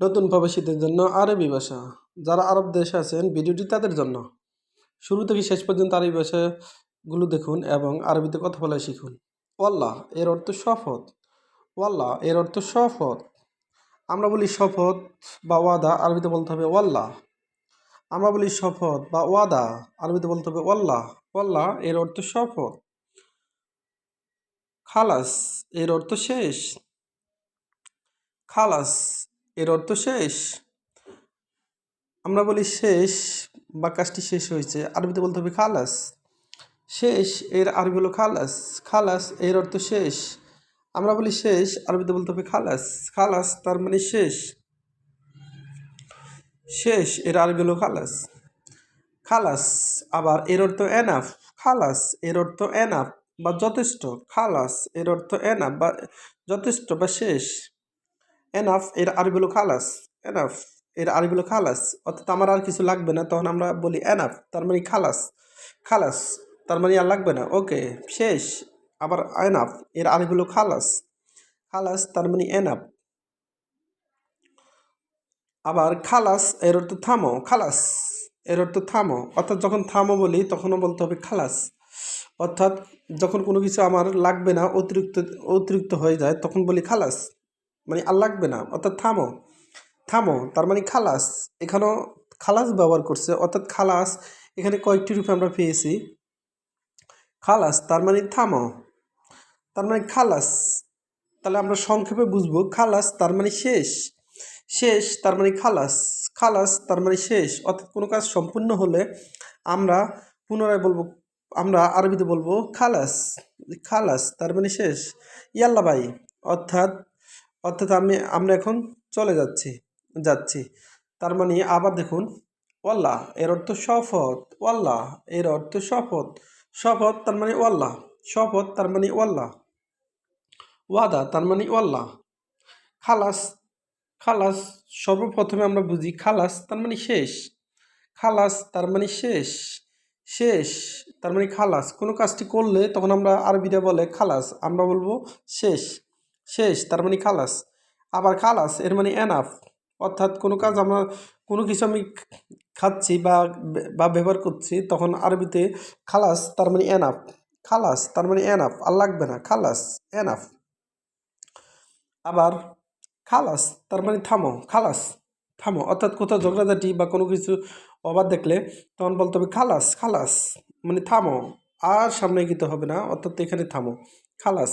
নতুন প্রবাসীদের জন্য আরবি ভাষা। যারা আরব দেশে আছেন, ভিডিওটি তাদের জন্য। শুরু থেকে শেষ পর্যন্ত আরবি ভাষাগুলো দেখুন এবং আরবিতে কথা বলা শিখুন। ওয়াল্লাহ, এর অর্থ শপথ। ওয়াল্লাহ, এর অর্থ শপথ। আমরা বলি শপথ বা ওয়াদা, আরবিতে বলতে হবে ওয়াল্লাহ। আমরা বলি শপথ বা ওয়াদা, আরবিতে বলতে হবে ওয়াল্লাহ। ওয়াল্লাহ, এর অর্থ শপথ। খালাস, এর অর্থ শেষ। খালাস এর অর্থ শেষ? আমরা বলি শেষ বা কাজটি শেষ হয়েছে। আরবিতে বলতে হবে খালাস। শেষ এর আরবি হলো খালাস। খালাস এর অর্থ শেষ। আমরা বলি শেষ, আরবিতে বলতে হবে খালাস। খালাস তার মানে শেষ। শেষ এর আরবি হলো খালাস। খালাস আবার এর অর্থ এনাফ খালাস এর অর্থ এনাফ বা যথেষ্ট। খালাস এর অর্থ এনাফ বা যথেষ্ট বা শেষ। এনাফ এর আরবি হলো খালাস এনাফ এর আরবি হলো খালাস, অর্থাৎ আমার আর কিছু লাগবে না, তখন আমরা বলি এনাফ তার মানে খালাস খালাস, তার মানে আর লাগবে না, ওকে, শেষ, আবার এনাফ এর আরবি হলো খালাস খালাস, তার মানে এনাফ আবার খালাস, এর অর্থ থামো, খালাস, এর অর্থ থামো, অর্থাৎ যখন থামো বলি, তখনও বলতে হবে খালাস, অর্থাৎ যখন কোনো কিছু আমার লাগবে না, অতিরিক্ত অতিরিক্ত হয়ে যায়, তখন বলি খালাস মানে আর লাগবে না। অর্থাৎ থামো। থামো। তার মানে খালাস। এখানেও খালাস ব্যবহার করছে। অর্থাৎ খালাস, এখানে কয়েকটি রূপে আমরা পেয়েছি। খালাস, তার মানে থামো। তার মানে খালাস। তাহলে আমরা সংক্ষেপে বুঝব, খালাস তার মানে শেষ। শেষ তার মানে খালাস। খালাস তার মানে শেষ। অর্থাৎ কোনো কাজ সম্পূর্ণ হলে আমরা পুনরায় বলব, আমরা আরবিতে বলব খালাস। খালাস তার মানে শেষ। ইয়াল্লা ভাই, অর্থাৎ অর্থাৎ আমি, আমরা এখন চলে যাচ্ছি যাচ্ছি। তার মানে আবার দেখুন, ওয়াল্লাহ, এর অর্থ শপথ, ওয়াল্লাহ, এর অর্থ শপথ। শপথ তার মানে ওয়াল্লাহ, শপথ তার মানে ওয়াল্লাহ। ওয়াদা তার মানে ওয়াল্লাহ। খালাস খালাস, সর্বপ্রথমে আমরা বুঝি খালাস তার মানে শেষ। খালাস তার মানে শেষ। শেষ তার মানে খালাস। কোনো কাজটি করলে তখন আমরা আরবিতে বলে খালাস। আমরা বলব শেষ। শেষ, তার মানে খালাস। আবার খালাস, এর মানে এনাফ অর্থাৎ কোনো কাজ আমরা, কোনো কিছু আমি খাচ্ছি বা বা ব্যবহার করছি, তখন আরবিতে খালাস, তার মানে এনাফ খালাস, তার মানে এনাফ আর লাগবে না, খালাস এনাফ আবার খালাস, তার মানে থামো, খালাস, থামো। অর্থাৎ কোথাও ঝগড়াঝাটি বা কোনো কিছু অবাধ দেখলে, তখন বলতে হবে খালাস খালাস মানে থামো। আর সামনে এগিতে হবে না, অর্থাৎ এখানে থামো। খালাস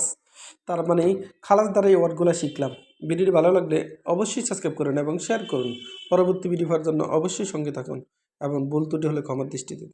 তার মানে খালাস দ্বারা এই ওয়ার্ডগুলো শিখলাম। ভিডিওটি ভালো লাগলে অবশ্যই সাবস্ক্রাইব করুন এবং শেয়ার করুন। পরবর্তী ভিডিও হওয়ার জন্য অবশ্যই সঙ্গে থাকুন এবং ভুল ত্রুটি হলে ক্ষমার দৃষ্টিতে